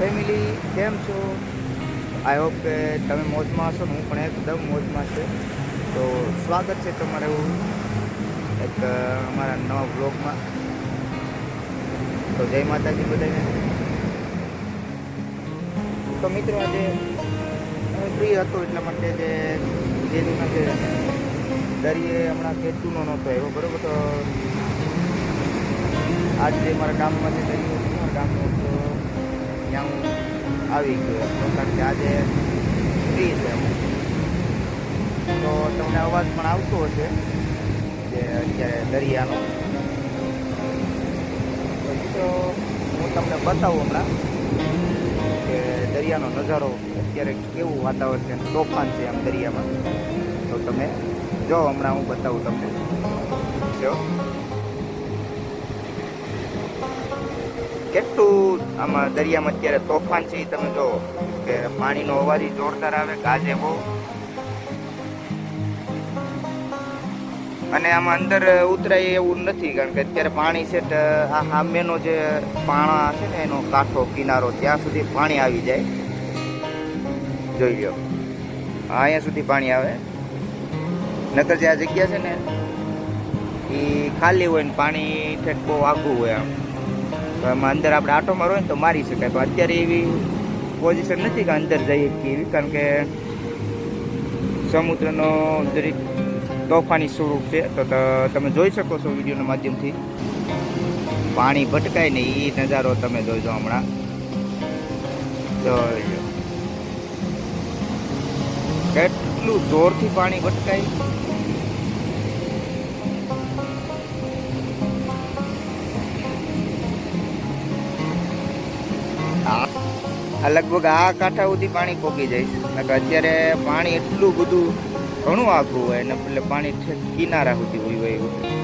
કેમ છો? I hope કે તમે મોજમાં હશો હું પણ એકદમ મોજમાં છે. તો સ્વાગત છે તમારે એવું એક અમારા નવા બ્લોગમાં તો જય માતાજી બધાને. તો મિત્રો આજે હું ફ્રી હતો એટલા માટે જે જેનું જે દરિયે હમણાં ખેતુનો નહોતો આવ્યો, બરોબર? તો આજે મારા ગામમાં જે દરિયો મારા ગામનો ત્યાં હું આવી ગયો કારણ કે આજે ફ્રી છે. તો તમને અવાજ પણ આવતો હશે, જે અત્યારે દરિયાનો. તો હું તમને બતાવું હમણાં કે દરિયાનો નજારો અત્યારે કેવું વાતાવરણ છે, તોફાન છે આમ દરિયામાં. તો તમે જો હમણાં હું બતાવું તમને. જો. કેટલું આમાં દરિયામાં અત્યારે તોફાન છે તમે જો, કે પાણીનો અવાજ જોરદાર આવે ગાજે બહુ. અને આમાં અંદર ઉતરાય એવું નથી, કારણ કે અત્યારે પાણી છે આ સામેનો જે પાણા છે ને, એનો કાંઠો, કિનારો, ત્યાં સુધી પાણી આવી જાય. જોઈ લો હા, અહીંયા સુધી પાણી આવે. નકર જે આ જગ્યા છે ને એ ખાલી હોય ને પાણી ઠેઠ બહુ આઘું હોય આમ. તો એમાં અંદર આપણે આટો મારો તો મારી શકાય. પણ અત્યારે એવી પોઝિશન નથી કે અંદર જઈએ કે એવી, કારણ કે સમુદ્રનો દરેક તોફાની સ્વરૂપ છે. તો ત- તમે જોઈ શકો છો વિડીયોના માધ્યમથી. પાણી ભટકાય ને એ નજારો તમે જોઈજો હમણાં. તો કેટલું જોરથી પાણી ભટકાય. આ લગભગ આ કાંઠા સુધી પાણી કોકી જાય નકર અત્યારે પાણી એટલું બધું ઘણું આખું હોય ને એટલે પાણી કિનારા સુધી હોય હોય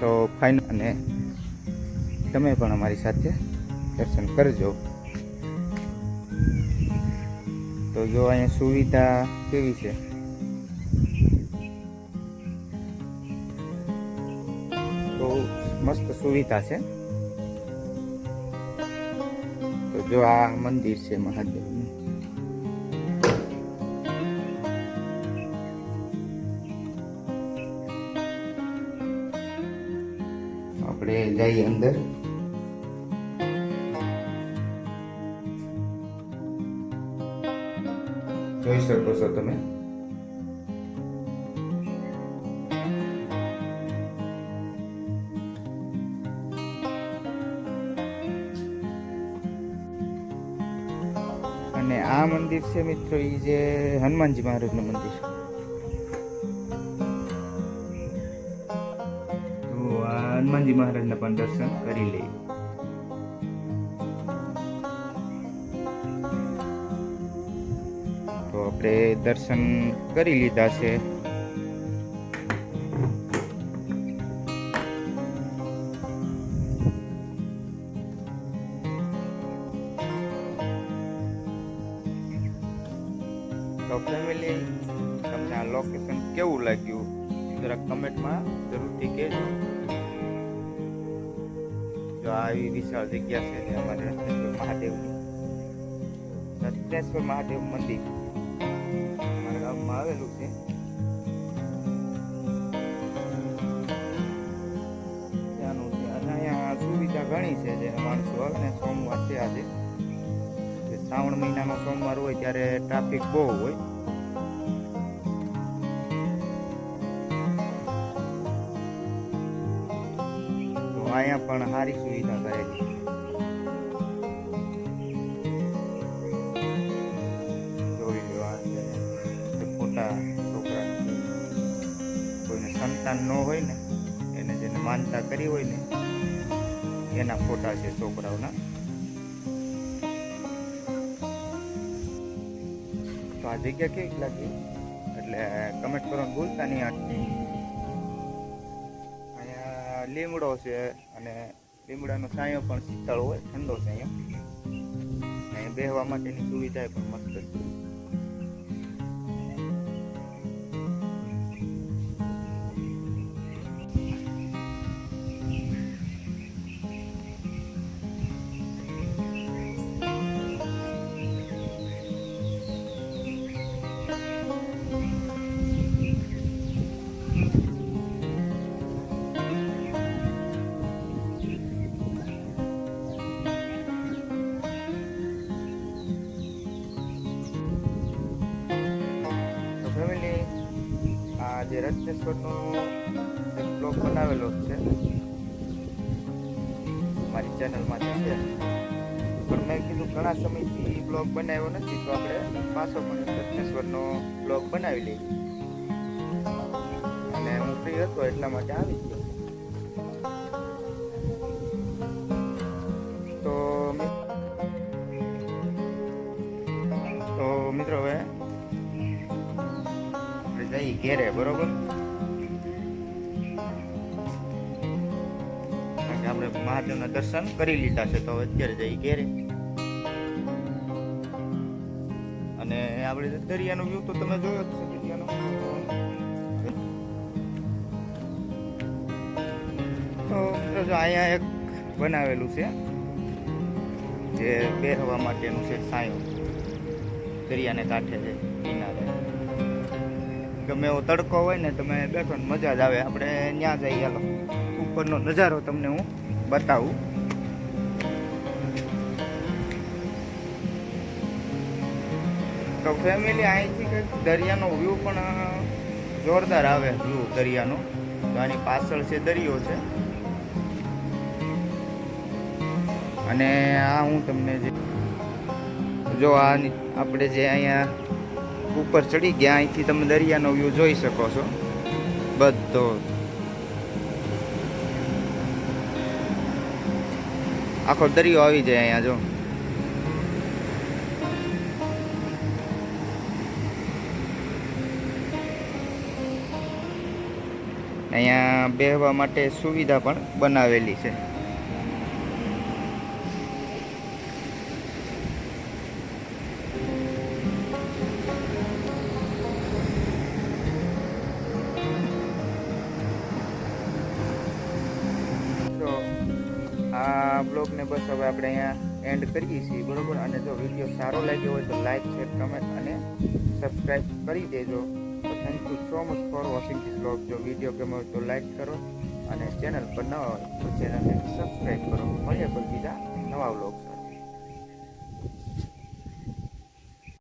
તો ફાઇન અને તમે પણ અમારી સાથે દર્શન કરજો. તો જો અહીંયા સુવિધા કેવી છે? તો મસ્ત સુવિધા છે. તો જો આ મંદિર છે મહાદેવનું. આપણે જઈએ અંદર જોઈ શકો છો તમે અને આ મંદિર છે મિત્રો એ જે હનુમાનજી મહારાજનું મંદિર. હનુમાનજી મહારાજના પણ દર્શન કરી લઈએ તો આપણે દર્શન કરી લીધા છે. તો ફેમિલી તમને આ લોકેશન કેવું લાગ્યું? જરા કમેન્ટમાં જરૂરથી કહેજો. જો આ એવી વિશાળ જગ્યા છે ત્યાં અમારે રત્નેશ્વર મહાદેવની. રત્નેશ્વર મહાદેવ મંદિર. અમારા ગામમાં આવેલું છે. ત્યાંનું છે. અને અહીંયા સુવિધા ઘણી છે જે માણસો આવે ને સોમવાર છે આજે. શ્રાવણ મહિનાનો સોમવાર હોય ત્યારે ટ્રાફિક બહુ હોય. અહીંયા પણ સારી સુવિધા કરેલી જોઈ લો ખોટા છોકરા. કોઈને સંતાન ન હોય ને, એને જેને માનતા કરી હોય ને, એના ફોટા છે છોકરાઓના. તો આ જગ્યા કેવી લાગી? એટલે કમેન્ટ કરવાનું ભૂલતા નહીં આટલી લીમડો છે અને લીમડાનો છાંયો પણ શીતળ હોય, ઠંડો સાયો અને બેહવા માટેની સુવિધા પણ મસ્ત છે. જે રજનેશ્વરનો એક બ્લોગ બનાવેલો છે. મારી ચેનલમાં છે. પણ મેં કીધું ઘણા સમયથી બ્લોગ બનાવ્યો નથી, તો આપણે પાછો પણ રજનેશ્વરનો બ્લોગ બનાવી લઈએ. અને હું ફ્રી હતો એટલા માટે આવી ગયો. ઘેરે, બરોબર? આપણે મહાદેવના દર્શન કરી લીધા છે, તો અત્યારે જઈએ ઘેરે. અને આપણે દરિયાનો વ્યૂ તો તમે જોયો જ છે દરિયાનો. જો અહીંયા એક બનાવેલું છે, જે બેહવા માટેનું છે સાયો. દરિયાને કાંઠે કિનારે ગમે એવો તડકો હોય ને તમે બેઠો ને મજા જ આવે. આપણે ત્યાં જઈએ, હાલો. ઉપરનો નજારો તમને હું બતાવું. તો ફેમિલી અહીંથી કંઈક દરિયાનો વ્યૂ પણ જોરદાર આવે વ્યૂ દરિયાનો. તો આની પાછળ છે દરિયો છે. અને આ હું તમને જે, જો આ આપણે જે અહીંયા ઉપર ચડી ગયા, અહીંથી તમે દરિયાનો વ્યૂ જોઈ શકો છો. બધો. આખો દરિયો આવી જાય અહીંયા, જો. અહીંયા બેહવા માટે સુવિધા પણ બનાવેલી છે. આ બ્લોગને બસ હવે આપણે અહીંયા એન્ડ કરીએ છીએ, બરોબર? અને જો વીડિયો સારો લાગ્યો હોય તો લાઈક શેર કમેન્ટ અને સબસ્ક્રાઈબ કરી દેજો. તો thank you so much for watching this blog જો વીડિયો ગમે હોય તો લાઈક કરો અને ચેનલ પર નવા હોય તો ચેનલને સબસ્ક્રાઈબ કરો. મળીએ કોઈ બીજા નવા બ્લોગ